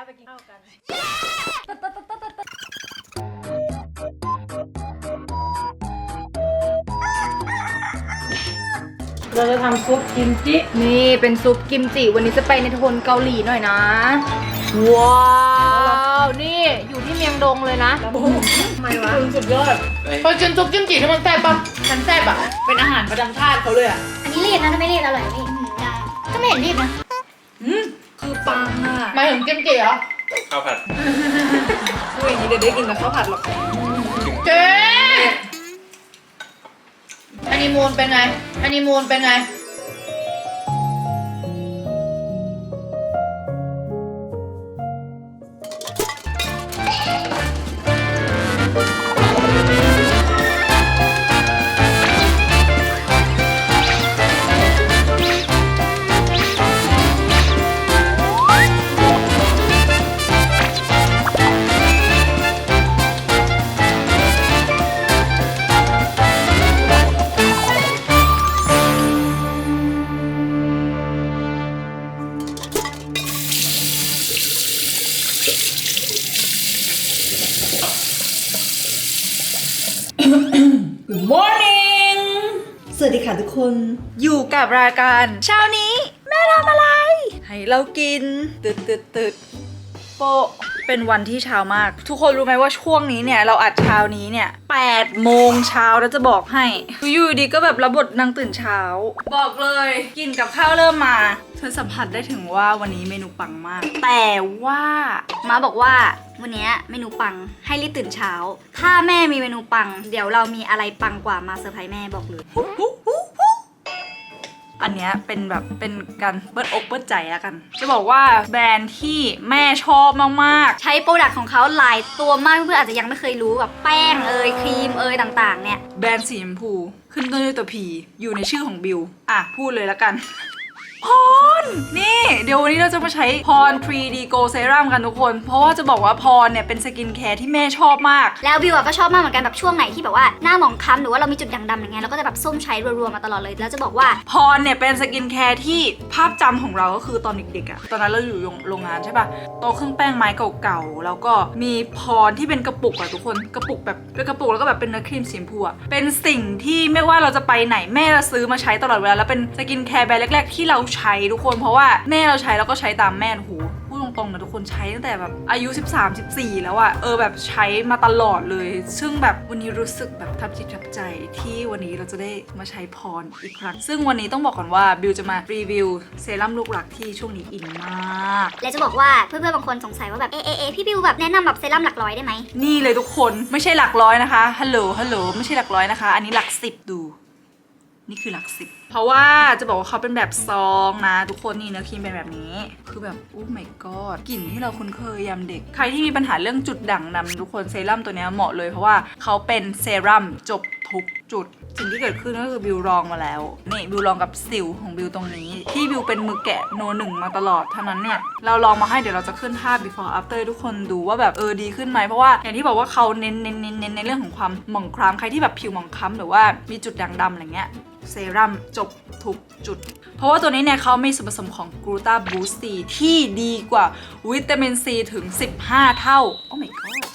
แล้วไปกินข้าวกัน เราจะทำซุปกิมจิ นี่เป็นซุปกิมจิ วันนี้จะไปในโทนเกาหลีหน่อยนะ ว้าวนี่อยู่ที่เมียงดงเลยนะทำไมวะสุดยอดพอกินซุปกิมจิที่มันแซ่บปะมันแซ่บอะเป็นอาหารประจำชาติเขาเลยอะอันนี้รีบนะถ้าไม่รีบอร่อยนี่ได้ก็ไม่เห็นรีบนะคือ ปังอะหมายถึงกิมจิเหรอข้าวผัดพูดอย่างนี้เดี๋ยวได้กินกับข้าวผัดหรอกเจ๊อันนีมูนเป็นไงอันนีมูนเป็นไง ค่ะทุกคนอยู่กับรายการเช้านี้ แม่ทำอะไร ให้เรากินตึดตึดตึดโปะ เป็นวันที่เช้ามาก ทุกคนรู้ไหมว่าช่วงนี้เนี่ยเราอัดเช้านี้เนี่ย8โมงเช้าแล้วจะบอกให้อยู่ดีก็แบบรับบทนางตื่นเช้า บอกเลยกินกับข้าวเริ่มมาเธอสัมผัสได้ถึงว่าวันนี้เมนูปังมาก แต่ว่ามาบอกว่าวันนี้เมนูปังให้รีบตื่นเช้า ถ้าแม่มีเมนูปัง เดี๋ยวเรามีอะไรปังกว่ามาเซอร์ไพรส์แม่บอกเลย อันเนี้ยเป็นแบบเป็นการเปิดอกเปิดใจแล้วกัน จะบอกว่าแบรนด์ที่แม่ชอบมากใช้โปรดักต์ของเขาหลายตัวมากเพื่อนๆอาจจะยังไม่เคยรู้แบบแป้งเอยครีมเอยต่างๆเนี่ยๆแบรนด์สีชมพู ขึ้นต้นด้วยตัวพีอยู่ในชื่อของบิวอะพูดเลยแล้วกัน พร นี่ เดี๋ยววันนี้เราจะมาใช้พร 3D Go Serum กันทุกคน เพราะว่าจะบอกว่าพรเนี่ยเป็นสกินแคร์ที่แม่ชอบมาก แล้วบิวอะก็ชอบมากเหมือนกันแบบช่วงไหนที่แบบว่าหน้าหมองคล้ำหรือว่าเรามีจุดด่างดำอย่างเงี้ยเราก็จะแบบส้มใช้รัวๆมาตลอดเลยแล้วจะบอกว่า พรเนี่ยเป็นสกินแคร์ที่ภาพจำของเราก็คือตอนเด็กๆอะตอนนั้นเราอยู่โรงงานใช่ปะโต๊ะเครื่องแป้งไม้เก่าๆ แล้วก็มีพรที่เป็นกระปุกอะทุกคน กระปุกแบบเป็นกระปุกแล้วก็แบบเป็นเนื้อครีมสีชมพูอะเป็นสิ่งที่ไม่ว่าเราจะไปไหนแม่เราซื้อมาใช้ตลอดเวลาแล้วเป็นสกินแคร์แบรนด์แรกๆที่เราใช้ทุกคนเพราะว่าแม่เราใช้แล้วก็ใช้ตามแม่โอ้โหพูดตรงๆนะทุกคนใช้ตั้งแต่แบบอายุ 13 14 แล้วอะเออแบบใช้มาตลอดเลย ซึ่งแบบวันนี้รู้สึกแบบทับจิตทับใจที่วันนี้เราจะได้มาใช้พรอีกครั้ง ซึ่งวันนี้ต้องบอกก่อนว่าบิวจะมารีวิวเซรั่มลูกหลักที่ช่วงนี้อินมาก และจะบอกว่าเพื่อนๆบางคนสงสัยว่าแบบเอะเอะเอะพี่บิวแบบแนะนำแบบเซรั่มหลักร้อยได้ไหมนี่เลยทุกคนไม่ใช่หลักร้อยนะคะฮัลโหลฮัลโหลไม่ใช่หลักร้อยนะคะ อันนี้หลักสิบดู นี่คือหลักสิบ เพราะว่าจะบอกว่าเขาเป็นแบบซองนะ ทุกคนนี่เนื้อครีมเป็นแบบนี้ คือแบบโอ้ my god กลิ่นที่เราคุ้นเคยยามเด็ก ใครที่มีปัญหาเรื่องจุดด่างดำทุกคนเซรั่มตัวนี้เหมาะเลยเพราะว่าเขาเป็นเซรั่มจบทุกจุด สิ่งที่เกิดขึ้นก็คือบิวลองมาแล้วนี่บิวลองกับสิวของบิวตรงนี้ ที่บิวเป็นมือแกะโนหนึ่งมาตลอดเท่านั้นเนี่ยเราลองมาให้เดี๋ยวเราจะขึ้นภาพ before after ทุกคนดูว่าแบบเออดีขึ้นไหมเพราะว่าอย่างที่บอกว่าเขาเน้นเน้นเน้นเน้นในเรื่องของความหมองคล้ำใครที่แบบผิวหมองคล้ำหรือว่ามีจุดด่างดำอะไรเงี้ย เซรั่มจบทุกจุด เพราะว่าตัวนี้เนี่ยเขามีส่วนผสมของกลูตาบูสตีที่ดีกว่าวิตามินซีถึง 15 เท่า โอ้ my god เยอะมา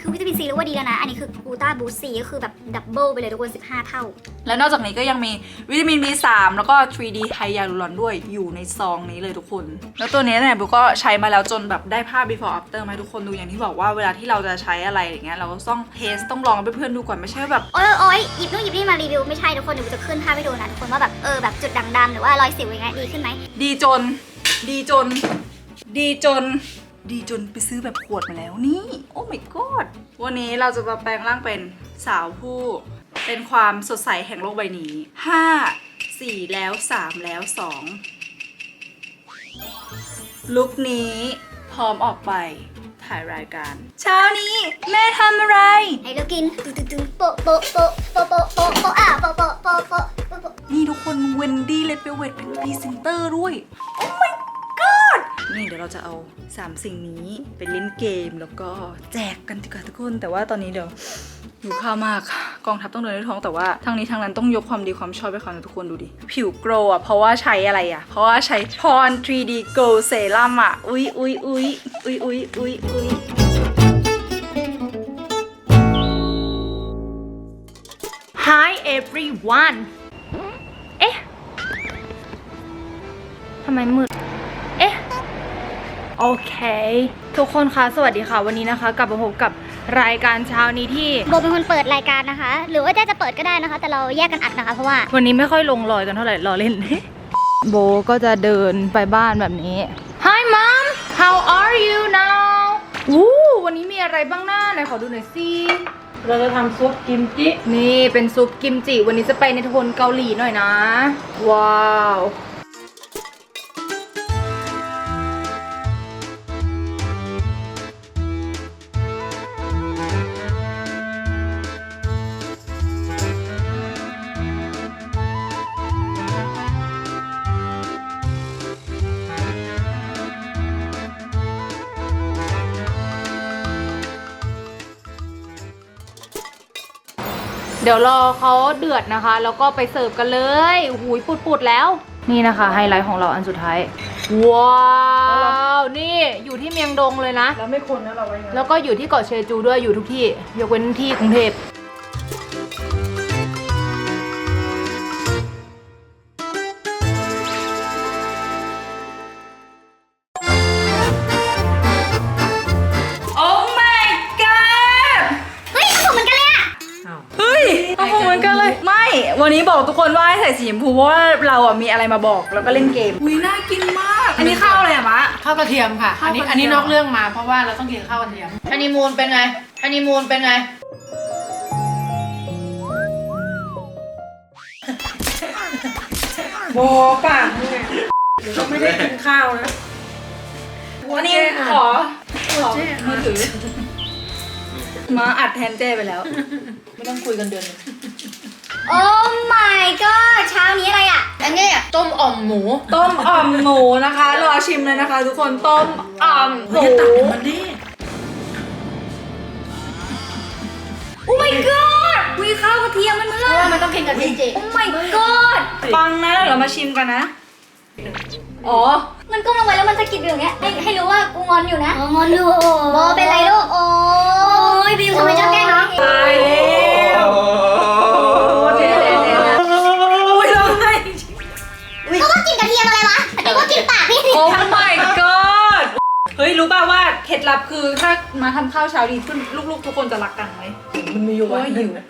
คือวิตามินซีรู้ว่าดีแล้วนะ อันนี้คือกูต้าบูซีก็คือแบบดับเบิลไปเลยทุกคน 15 เท่า แล้วนอกจากนี้ก็ยังมีวิตามิน B3 แล้วก็ 3D ไฮยาลูรอนด้วยอยู่ในซองนี้เลยทุกคน แล้วตัวนี้เนี่ยบิวก็ใช้มาแล้วจนแบบได้ภาพ before after มาให้ทุกคนดูอย่างที่บอกว่าเวลาที่เราจะใช้อะไรอย่างเงี้ยเราก็ต้องเทสต้องลองให้เพื่อนๆดูก่อนไม่ใช่ว่าแบบ โอ๊ยโอ๊ยหยิบนู่นหยิบนี่มารีวิวไม่ใช่ทุกคนเดี๋ยวกูจะขึ้นภาพให้ดูนะทุกคนว่าแบบเออแบบจุดด่างดำหรือว่ารอยสิวยังไงดีขึ้นไหมดีจน ดีจน ดีจน ดีจนไปซื้อแบบขวดมาแล้วนี่ โอ้ my god วันนี้เราจะมาแปลงร่างเป็นสาวผู้เป็นความสดใสแห่งโลกใบนี้ 5 4 แล้ว 3 แล้ว 2 ลุคนี้พร้อมออกไปถ่ายรายการ เช้านี้แม่ทำอะไร ให้เรากินตึ๊งตึ๊งตึ๊งโปะโปะโปะโปะโปะโปะโปะอะโปะโปะโปะโปะโปะโปะนี่ทุกคนเวนดี้เลดเวลเวทเป็นพรีเซนเตอร์ด้วย โอ้ my god นี่เดี๋ยวเราจะเอา 3 สิ่งนี้ไปเล่นเกมแล้วก็แจกกันดีกว่าทุกคน แต่ว่าตอนนี้เดี๋ยวหิวข้าวมากกองทัพต้องเดินด้วยท้องแต่ว่าทั้งนี้ทั้งนั้นต้องยกความดีความชอบให้เขานะทุกคนดูดิ ผิวโกรอะ เพราะว่าใช้อะไรอะ เพราะว่าใช้พร 3D Glow Serum อะ อุ๊ยอุ๊ยอุ๊ยอุ๊ยอุ๊ยอุ๊ยอุ๊ย Hi everyone เอ๊ะทำไมมืด โอเค ทุกคนคะสวัสดีค่ะ วันนี้นะคะกลับมาพบกับรายการเช้านี้ที่ โบเป็นคนเปิดรายการนะคะ หรือว่าเจ๊จะเปิดก็ได้นะคะ แต่เราแยกกันอัดนะคะ เพราะว่าวันนี้ไม่ค่อยลงรอยกันเท่าไหร่รอเล่น โบก็จะเดินไปบ้านแบบนี้ Hi mom how are you now วู้วันนี้มีอะไรบ้างหน้าไหนขอดูหน่อยสิเราจะทำซุปกิมจินี่เป็นซุปกิมจิ วันนี้จะไปในโทนเกาหลีหน่อยนะ ว้าว ดี๋ยวรอเขาเดือดนะคะ แล้วก็ไปเสิร์ฟกันเลยหูยปุดๆแล้ว นี่นะคะไฮไลท์ของเราอันสุดท้าย ว้าวนี่อยู่ที่เมียงดงเลยนะ แล้วไม่คนนะเราไว้ไงแล้วก็อยู่ที่เกาะเชจูด้วยอยู่ทุกที่ ยกเว้นที่กรุงเทพ คนว่าให้ใส่สีชมพูเพราะว่าเราอะมีอะไรมาบอกแล้วก็เล่นเกม อุ้ยน่ากินมาก อันนี้ข้าวอะไรอะมะ ข้าวกระเทียมค่ะ อันนี้ข้าวกระเทียม อันนี้นอกเรื่องมาเพราะว่าเราต้องกินข้าวกระเทียมฮันนีมูนเป็นไงฮันนีมูนเป็นไง โบป่ะเนี่ยเดี๋ยวเราไม่ได้กินข้าวนะวันนี้ขอขอมือถือมาอัดแทนเจ้ไปแล้ว ไม่ต้องคุยกันเดือนหนึง โอ้ my god เช้านี้อะไรอะอันนี้ต้มอ่อมหมู ต้มอ่อมหมูนะคะ รอชิมเลยนะคะ ทุกคนต้มอ่อมหมูมันนี่โอ้ my god วิข้าวกระเทียมมันเพเมื่อราะว่ามันต้องกินกับกิมจิโอ้ my god ฟังนะเดี๋ยวเรามาชิมกันนะ อ๋อ มันก้มลงไปแล้วมันสะกิดอยู่อย่างเงี้ยให้ให้รู้ว่ากูงอนอยู่นะงอนอยู่โบเป็นไรลูกโอ้ยบิวทำไมชอบแกล้งน้องตายแล้ว my god เฮ้ย รู้ป่าวว่าเคล็ดลับคือถ้ามาทำข้าวเช้าดีขึ้นลูกๆ ทุกคนจะรักกันไหมมันมีอยู่เพราะวันว่าหหินึ่วงนะ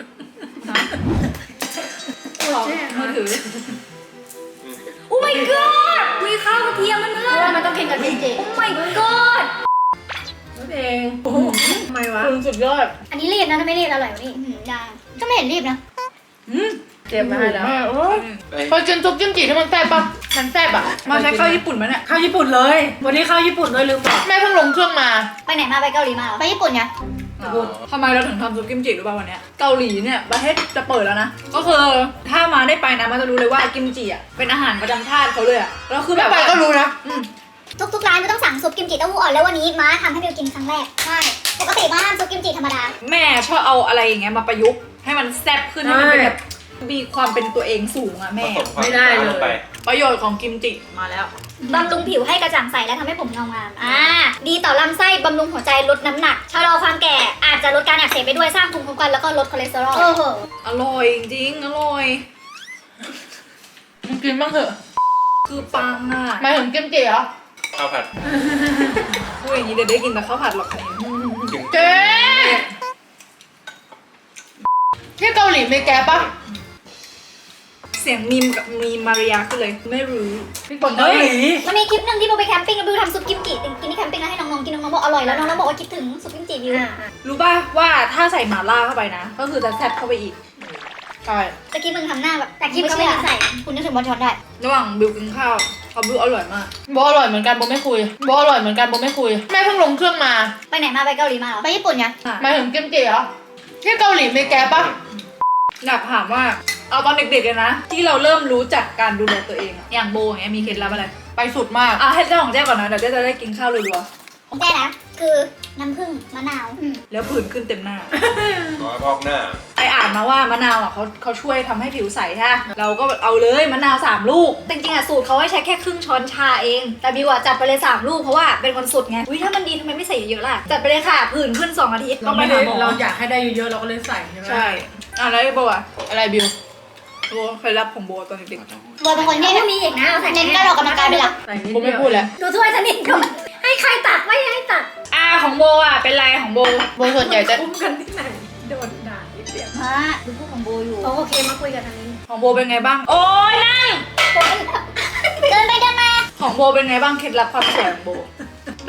ขอมือถือ โอ้ my god วิข้าวกระเทียมมันเมื่อเพราะว่ามันต้องกินกับกิมจิโอ้ my god นั่นเองโอ้โหทำไมวะ คุณสุดยอด อันนี้รีบนะถ้าไม่รีบอร่อยกว่านี่อื้อหือได้ก็ไม่เห็นรีบนะ เจ็บมาให้แล้วพอกินซุปจิ้มจี่ที่มันแซ่บปะมันแซ่บอะมาใช้ข้าวญี่ปุ่นไหมเนี่ยข้าวญี่ปุ่นเลย วันนี้ข้าวญี่ปุ่นด้วยลืมบอกแม่เพิ่งลงเครื่องมา ไปไหนมาไปเกาหลีมาเหรอไปญี่ปุ่นไงทำไมเราถึงทำซุปกิมจิรู้ป่าววันเนี้ยเกาหลีเนี่ยประเทศจะเปิดแล้วนะ ก็คือถ้ามาได้ไปนะมันจะรู้เลยว่ากิมจิอะเป็นอาหารประจำชาติเขาเลยอะแล้วคือแบแบบบไปว่าก็รู้นะอืมทุกๆร้านก็ต้องสั่งซุปกิมจิเต้าหู้อ่อนแล้ววันนี้ม้าทำให้บิวกินครั้งแรกใช่ปกติม้าทำซุปกิมจิธรรมดา แม่ชอบเอาอะไรอย่างเงี้ยมาประยุกต์ให้มันแซ่บขึ้นให้มันเป็นแบบ มีความเป็นตัวเองสูงอะแม่ไม่ได้เลยประโยชน์ของกิมจิมาแล้ว บำรุงผิวให้กระจ่างใสและทำให้ผมเงางาม อ่า ดีต่อลำไส้ บำรุงหัวใจ ลดน้ำหนัก ชะลอความแก่ อาจจะลดการอักเสบไปด้วย สร้างภูมิคุ้มกัน แล้วก็ลดคอเลสเตอรอล โอ้โห อร่อยจริงๆอร่อย มึงกินบ้างเถอะคือปังอะหมายถึงกิมจิเหรอข้าวผัดพูดอย่างนี้เดี๋ยวได้กินแต่ข้าวผัดหรอกเจ๊ที่เกาหลีมีแก๊ปปะ เสียงมีมกับมีมาริยาขึ้นเลย ไม่รู้มีคนเกาหลีมันมีคลิปหนึ่งที่โบไปแคมปิ้งแล้วบิวทำซุปกิมจิกินที่แคมปิ้งแล้วให้น้องๆกินน้องๆบอกอร่อยแล้วน้องๆบอกว่าคิดถึงซุปกิมจิบิวรู้ป่ะว่าถ้าใส่หม่าล่าเข้าไปนะ ก็คือจะแซ่บเข้าไปอีกใช่ตะกี้มึงทำหน้าแบบแต่กี้ไม่เชื่อใส่คุณนึกถึงบอลช็อตได้ระหว่างบิวกินข้าวเขาบิวอร่อยมากโบอร่อยเหมือนกันโบไม่คุยโบอร่อยเหมือนกันโบไม่คุยแม่เพิ่งลงเครื่องมา ไปไหนมาไปเกาหลีมาเหรอไปญี่ปุ่นไงหมายถึงกิมจิเหรอที่เกาหลีมีแก๊ปปะอยากถามว่า เอาตอนเด็กๆเลยนะ ที่เราเริ่มรู้จักการดูแลตัวเองอะอย่างโบอย่างเงี้ยมีเคล็ดลับอะไร ไปสุดมากอะให้เจ้าของแจ้ก่อนนะเดี๋ยวเจ้าจะได้กินข้าวรัวแจ้นะคือน้ำผึ้งมะนาวแล้วผื่นขึ้นเต็มหน้าขอพอกหน้าไปอ่านมาว่ามะนาวอะเขาเขาช่วยทำให้ผิวใสใช่ปะเราก็เอาเลยมะนาวสามลูก จริงๆอะสูตรเขาให้ใช้แค่ครึ่งช้อนชาเอง แต่บิวอะจัดไปเลยสามลูกเพราะว่าเป็นคนสุดไงอุ้ยถ้ามันดีทำไมไม่ใส่เยอะๆล่ะ จัดไปเลยค่ะผื่นขึ้นสองอาทิตย์เราต้องไปไม่หาได้หมอเราอยากให้ได้เยอะๆเราก็เลยใส่ใช่ไหมใช่อะแล้วไอ้โบอะอะไรบิว โบเคยรับของโบตอนเด็กโบเป็นคนที่มีอีกนะเอาใส่เน้นการออกกำลังกายเป็นหลักใส่นิดกูไม่พูดแล้วดูถ้วยสนิทก่อนให้ใครตักไม่ให้ตักๆอะของโบอะเป็นไรของโบ โบส่วนใหญ่จะอุ้มกันที่ไหนโดนด่าที่เสียงมาดูพูดของโบอยู่ โอเคมาคุยกันทางนี้ของโบเป็นไงบ้าง โอ้ยนั่ง เดินไปเดินมาของโบเป็นไงบ้างเคล็ดลับความสวยของโบ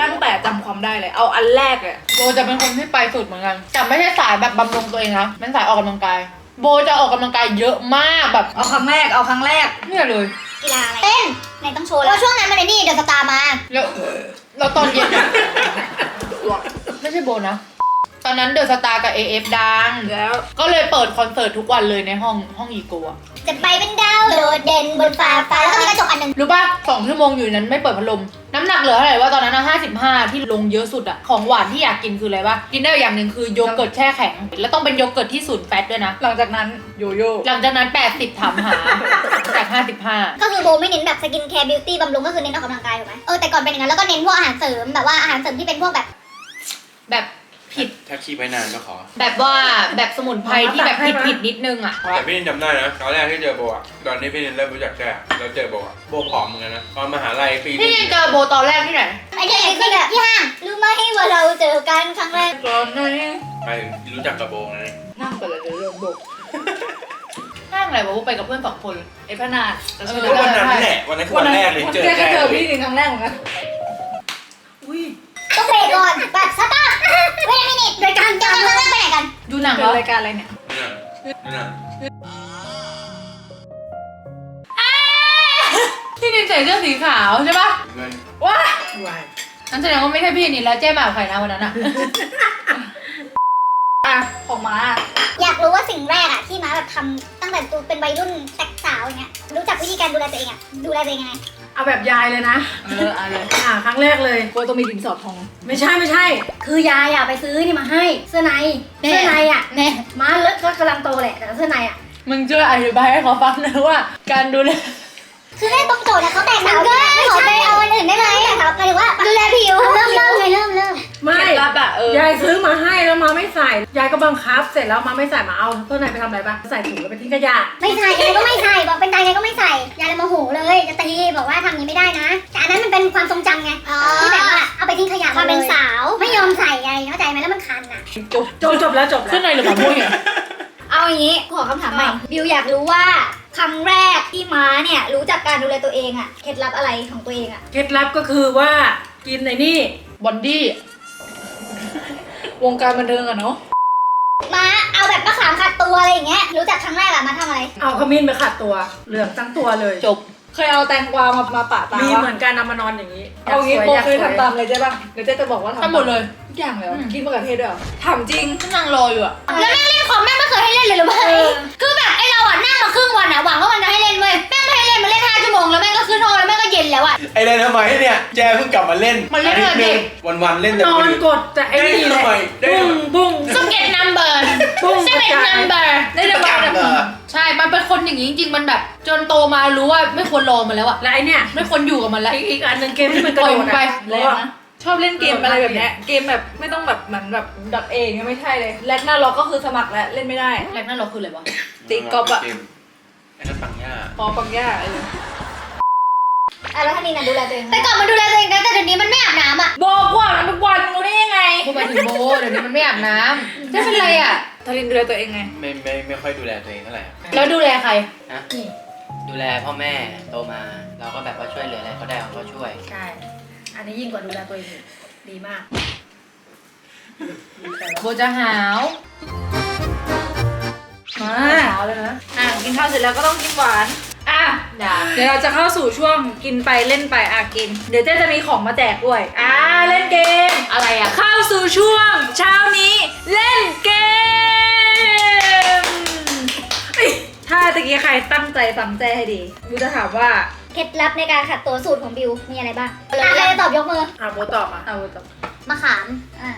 ตั้งแต่จำความได้เลย เอาอันแรกเลยโบจะเป็นคนที่ไปสุดเหมือนกันแต่ไม่ใช่สายแบบบำรุงตัวเองนะเป็นสายออกกำลังกาย โบจะออกกำลังกายเยอะมากแบบเอาครั้งแรกเอาครั้งแรก เนี่ยเลย กีฬาอะไรเต้นไหนต้องโชว์แล้วช่วงนั้นมันไอ้นี่เดี๋ยวสตาร์มา แล้วแล้วตอนเย็นอะไม่ใช่โบนะ ตอนนั้นเดอะสตาร์กับ AF ดัง แล้วก็เลยเปิดคอนเสิร์ตทุกวันเลยในห้องห้องอีโกะจะไปเป็นดาวโดดเด่นบนฟ้าฟ้าแล้วก็มีกระจกอันหนึ่งรู้ป่ะสองชั่วโมงอยู่นั้นไม่เปิดพัดลม น้ำหนักเหลือเท่าไหร่ว่าตอนนั้นห้าสิบห้าที่ลงเยอะสุดอะของหวานที่อยากกินคืออะไรวะกินได้อย่างหนึ่งคือโยเกิร์ตแช่แข็ง แล้วต้องเป็นโยเกิร์ตที่ศูนย์แฟตด้วยนะ หลังจากนั้นโยโย่หลังจากนั้น 80ถามหา จาก55ก็คือโบไม่เน้นแบบสกินแคร์บิวตี้บำรุงก็คือเน้นออกกำลังกายถูกไหมเออแต่ก่อนเป็นอย่างนั้นแล้วก็เน้นพวกอาหารเสริมแบบว่าอาหารเสริมที่เป็นพวกแบบแบบ ผิด ถ้าขี้ไปนานก็ขอ แบบว่าแบบสมุนไพรที่แบบผิดผิดๆนิดนึงอะแต่พี่นินจำได้นะตอนแรกที่เจอโบอะตอนนี้พี่นินเริ่มรู้จักแค่เราเจอโบอะโบผอมเหมือนกันนะตอนมหาลัยปีพี่นี้ยังเจอโบตอนแรกที่ไหนไอ้เนี่ยคือแบบที่ห้างรู้ไหมว่าเราเจอกันครั้งแรกตอนนั้นไปรู้จักกับโบไงนั่งไปเลยเดี๋ยวเรื่องโบกห้างอะไรวะโบไปกับเพื่อนสองคน ไอ้พนาดแต่เอชื่ออ ก็ได้วันนั้นแหละวันนั้นคือวันแรกเลยเจอแกแรกเจอเลพี่ยหนึ่งครั้งแรกเหมือนกันต้องเบรกก่อน นิทรายการจะมาเริ่มไปไหนกัน ดูหนังเหเป็รนอรายการอะไรเนี่ยนี่น่ะนี่น่ะพี่นินใส่เสื้อสีขาวใช่ปะเงินว้านั่นแสดงว่าไม่ใช่พี่นินแล้วเจ๊มากับใครนะวันนั้นอะอะของม้าอยากรู้ว่าสิ่งแรกอะที่มาแบบทำตั้งแต่ตัวเป็นวัยรุ่นแตกสาวอย่างเงี้ยรู้จักวิธีการดูแลตัวเองอะดูแลตัวเองยังไงเอาแบบยายเลยนะ เอออะไรอ่าครั้งแรกเลยโบต้องมีดินสอทอง ไม่ใช่ไม่ใช่ คือยายอะไปซื้อนี่มาให้เสื้อในแน่เสื้อในอะแน่ม้าเลิกก็กำลังโตแหละแต่เสื้อในอะมึงช่วยอธิบายให้เขาฟังหนะว่า การดูแล คือให้ตรงโจทย์นะเขาแตกสาวก็ขอไปเอาอันอื่นได้ไหมแต่หมายถึงว่าดูแลผิวเริ่มเริ่มเลยเริ่มเริ่มไม่เคล็ดลับอะเออ ยายซื้อมาให้แล้วมาไม่ใส่ ยายก็บังคับเสร็จแล้วมาไม่ใส่มาเอาเสื้อในไปทำอะไรบ้างใส่ถุงแล้วไปทิ้งขยะไม่ใส่ยายก็ไม่ใส่บอกเป็นตายยายก็ไม่ใส่ยายเลยโมโหเลยจะตีบอกว่าทำอย่างนี้ไม่ได้นะแต่อันนั้นมันเป็นความทรงจำไงที่แบบว่าเอาไปทิ้งขยะความเป็นสาวไม่ยอมใส่ไงเข้าใจไหมแล้วมันคันอะจบจบจบแล้วจบแล้ขึ้นวในหรือเปล่ามุ้ยอะเอาอย่างนี้ขอคำถามใหม่บิวอยากรู้ว่า ครั้งแรกที่ม้าเนี่ยรู้จักการดูแลตัวเองอะเคล็ดลับอะไรของตัวเองอะเคล็ดลับก็คือว่ากินในนี่บอนดี้ วงการบันเทิงอะเนาะมาเอาแบบมะขามขัดตัวอะไรอย่างเงี้ยรู้จักครั้งแรกอะมาทำอะไร เอาขมิ้นไปขัดตัว เหลืองทั้งตัวเลย จบ เคยเอาแตงกวามามาปะตามีวะเหมือนกันเอามานอนอย่างนี้เอางี้ยกโบสวยเคยอากสวทำตามเลยใช่ป่ะเดี๋ยวเจ๊จะบอกว่าทำทำหมดเลยทุกอย่างเลยเหรออืมกินมะเขือเทศด้วยเหรอถามจริงฉันนั่งรออยู่อะแล้วแม่งเล่นคอมแม่งไม่เคยให้เล่นเลยหรือเปล่าคือแบบไอเราอะนั่งมาครึ่งวันอะหวังว่ามันจะให้เล่นเว้ยแม่งไม่ให้เล่นมันเล่นห้าชั่วโมงแล้วแม่งก็ขึ้นห้องแล้วแม่งก็เย็นแล้วอะไอ้เล่นทำไมเนี่ย แจเพิ่งกลับมาเล่นมันเล่นอาทิตย์หเด็นึ่กงวันๆเล่นแต่นอคนนอื่นกดแต่ไอ้นี่แหละได้ทำไมได้บุ้งทำไมบุ้งสเก็ตนัมเบอร์บุ้งสกระเก็ตจายนัมเบอร์ได้เดี๋ยวประมากันเดี๋ยวเหรอใช่ มันเป็นคนอย่างนี้จริงๆ มันแบบ จนโตมารู้ว่าไม่ควรรอมันแล้วอะและไอเนี่ยไม่ควรอยู่กับมันแล้ว อีกอีกอันหนึ่งเกมที่มันกระปล่อยโดมัดนไปอะแรงนะชอบเล่นเกมอะไรแบบเนี้ยเกมแบบไม่ต้องแบบเหมือนแบบดับเองไม่ใช่เลยแรกหน้าล็อกก็คือสมัครแล้วเล่นไม่ได้ แรกนั่นเราคืออะไรวะ ตีกอล์ฟอะเกมไอ้นั่นปังย่าพอปังย่าเอออะแล้วท่านี้น่ะดูแลตัวเองไหมแต่ก่อนมันดูแลตัวเองนะแต่เดี๋ยวนี้มันไม่อาบน้ำอะบอกว่ามันทุกวันรู้ได้ยังไง พูดไปถึงโบเดี๋ยวนี้มันไม่อาบน้ำจะเป็นไรอะ ทารินดูแลตัวเองไง ไม่ไม่ไม่ค่อยดูแลตัวเองเท่าไหร่อะแล้วดูแลใคร นะดูแลพ่อแม่โตมา เราก็แบบว่าช่วยเหลืออะไรเขาได้เราก็ช่วย ใช่ อันนี้ยิ่งกว่าดูแลตัวเองอีกดีมากโบจะหาว มาหาวเลยนะ อะกินข้าวเสร็จแล้วก็ต้องกินหวาน อะอย่าเดี๋ยวเราจะเข้าสู่ช่วงกินไปเล่นไปอะกิน เดี๋ยวเจ๊จะมีของมาแจกด้วย อ่าเล่นเกม อะไรอะเข้าสู่ช่วงเช้านี้เล่นเกมเอ้ย ถ้าตะกี้ใครตั้งใจฟังแจ้ให้ดีกูจะถามว่าเคล็ดลับในการขัดตัวสูตรของบิวมีอะไรบ้างอะใครจะตอบยกมือ อะโบตอบมาเอาต่อมะขาม อะ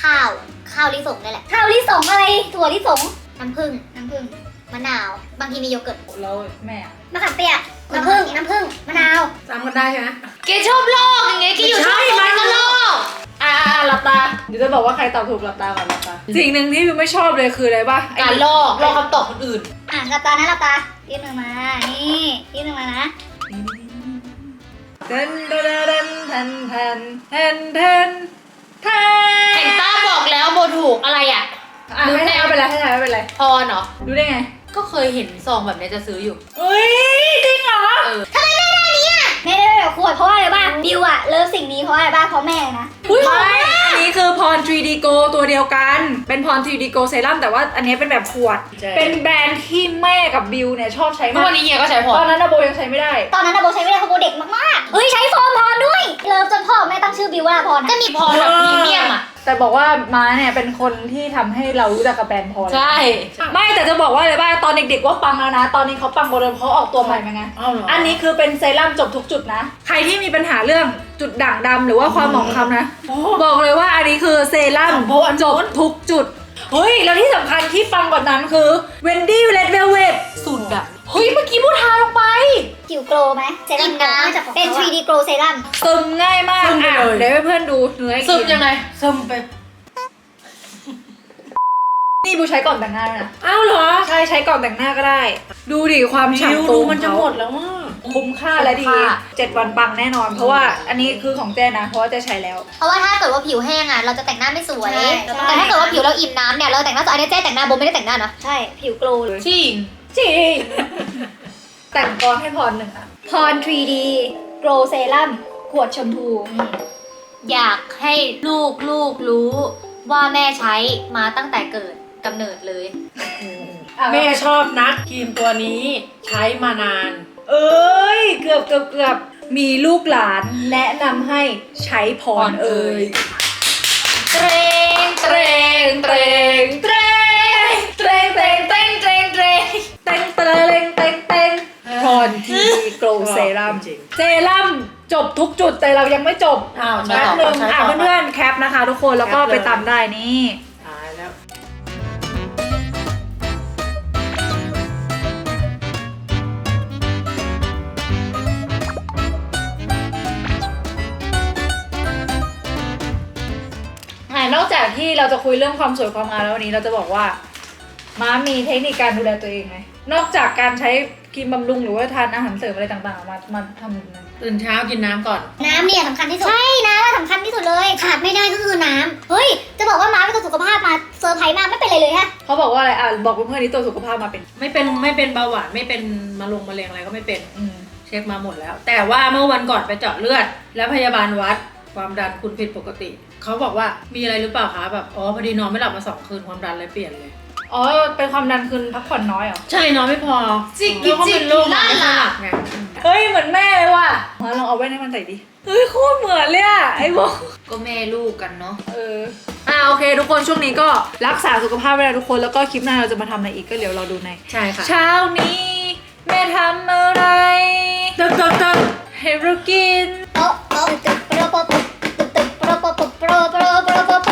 ข้าว ข้าวลิสงนี่แหละ ข้าวลิสงอะไร ถั่วลิสง น้ำผึ้ง น้ำผึ้ง มะนาว บางทีมีโยเกิร์ตแล้วแม่อะมะขามเปียก น้ำผึ้ง น้ำผึ้ง มะนาวซ้ำกันได้ใช่ไหมเกชอบลอกอย่างเงี้ยเกอยู่ชอบไม่ใช่มันก็ลอกอ่า หลับตาเดี๋ยวจะบอกว่าใครตอบถูกหลับตาก่อนหลับตาสิ่งหนึ่งที่บิวไม่ชอบเลยคืออะไรปะไอ้การลอกลอกคำตอบคนอื่น อะหลับตานะหลับตายื่นมือมา นี่ยื่นมือมานะ เทนเทนเทนเทนเทนเทนเทนเห็นป้าบอกแล้วโบถูกอะไรอะ อะให้ทายไม่เป็นไรให้ทายไม่เป็นไรพรเหรอ รู้ได้ไงก็เคยเห็นซองแบบเนี้ยจะซื้ออยู่เอ้ยจริงเหรอ เออแม่ได้ ได้ขวดเพราะว่าอะไรบ้างบิวอะเลิฟสิ่งนี้เพราะอะไรบ้างเพราะแม่นะไม่ อันนี้คือพร 3D Go ตัวเดียวกัน เป็นพร 3D Go เซรั่มแต่ว่าอันนี้เป็นแบบขวดเป็นแบรนด์ที่แม่กับบิวเนี่ยชอบใช้เมื่อมากวันนี้เฮียก็ใช้พตรอนนั้นนะโบยังใช้ไม่ได้ ตอนนั้นนะโบใช้ไม่ได้เพราะโบเด็กมากๆเฮ้ยใช้โฟมพรด้วย เลิฟจนพ่อแม่ตั้งชื่อบิวว่าพรก็นะมีพรแบบพรีเมียมอะแต่บอกว่าม้าเนี่ยเป็นคนที่ทำให้เรารู้จักกับแบรนด์พรใช่ ไม่แต่จะบอกว่าอะไรบ้างตอนเด็กๆว่าปังแล้วนะ ตอนนี้เขาปังกว่าเดิมเพราะออกตัวใหม่มาไงอ้าวเหรออันนี้คือเป็นเซรั่มจบทุกจุดนะ ใครที่มีปัญหาเรื่องจุดด่างดำหรือว่าความหมองคล้ำนะ บอกเลยว่าอันนี้คือเซรั่มจบทุกจุด เฮ้ย แล้วที่สำคัญที่ปังกว่านั้นคือ Wendy Red Velvet สุดอะเฮ้ย เมื่อกี้พูดทาลงไป จิ๋วโกลไหมเซรั่มกินน้ำจากของเขาอะเป็น 3D Glow เซรั่มซึมง่ายมากซึมไปอะเลย เดี๋ยวให้เพื่อนดูเนื้อซึมยังไงซึมไปนี่บูใช้ก่อนแต่งหน้าด้วยนะอ้าวเหรอใช่ใช้ก่อนแต่งหน้าก็ได้ ดูดิความบิวฉ่ำตูดูมมันจะเขาหมดแล้วว่าคุ้มค่าและดีคุ้มค่า เจ็ดวันปังแน่นอน เพราะว่าอันนี้คือของเจ้นะ เพราะว่าเจ้ใช้แล้ว เพราะว่าถ้าเกิดว่าผิวแห้งอะเราจะแต่งหน้าไม่สวย ใช่ แต่ถ้าเกิดว่าผิวเราอิ่มน้ำเนี่ยเราแต่งหน้าสวยอันนี้เจ๊แต่งหน้าโบไม่ได้แต่งหน้านะใช่ผิวโกลเลยจริงจริง แต่งกรให้พรหนึ่งอะ พร 3D Glow เซรั่มขวดชมพูอยากให้ลูกลูกรู้ว่าแม่ใช้มาตั้งแต่เกิดกำเนิดเลย แม่ชอบนักครีมตัวนี้ใช้มานาน เอ้ย เกือบเกือบเกือบมีลูกหลานแนะนำให้ใช้พรเอ่ยเตรงเตรงเตรงเตรง รั่มจริง เซรั่มจบทุกจุดแต่เรายังไม่จบอ้าวแป๊บนึงอะเพื่อนๆแคปนะคะ ทุกคนแล้วก็ไปตามได้นี่ ตายแล้วอ่านอกจากที่เราจะคุยเรื่องความสวยความงามแล้ววันนี้เราจะบอกว่าม้ามีเทคนิคการดูแลตัวเองไหมนอกจากการใช้ ครีมบำรุงหรือว่าทานอาหารเสริมอะไรต่างๆ มามาทำยังไงตื่นเช้ากินน้ำก่อน น้ำเนี่ยสำคัญที่สุด ใช่น้ำสำคัญที่สุดเลย ขาดไม่ได้ก็คือน้ำเฮ้ย จะบอกว่าม้าเป็นตัวสุขภาพมาเซอร์ไพรส์มากไม่เป็นไรเลยฮะ เขาบอกว่าอะไรอะบอกเพื่อนๆที่ตัวจสุขภาพมาเป็นไม่เป็นไม่เป็นเบาหวานไม่เป็นมะลงมะเร็งอะไรก็ไม่เป็น อืมเช็คมาหมดแล้ว แต่ว่าเมื่อวันก่อนไปเจาะเลือด แล้วพยาบาลวัด ความดันคุณผิดปกติ เขาบอกว่ามีอะไรหรือเปล่าคะแบบอ๋อพอดีนอนไม่หลับมาสองคืนความดันเลยเปลี่ยนเลย อ๋อ เป็นความดันคืนพักผ่อนน้อยเหรอ ใช่นอนไม่พอจิกแล้วก็จิเป็กนโรคนอนไม่ล่าค่อยหล่ะลับไงเฮ้ย เหมือนแม่เลยว่ะมาลองเอาแว่นให้มันใส่ดิ เฮ้ย โคตรเหมือนเลยอะไอ้โบก็แม่ลูกกันเนาะเออ อ่าโอเค ทุกคนช่วงนี้ก็รักษาสุขภาพไว้นะทุกคน แล้วก็คลิปหน้าเราจะมาทำอะไรอีกก็เดี๋ยวเราดูใน ใช่ค่ะเช้านี้ แม่ทำอะไรตึ๊กตึ๊กตึ๊กให้เรากินโต๊ะโต๊ะตึกโปรโปตึกตึกโปรโปโปโปรโปร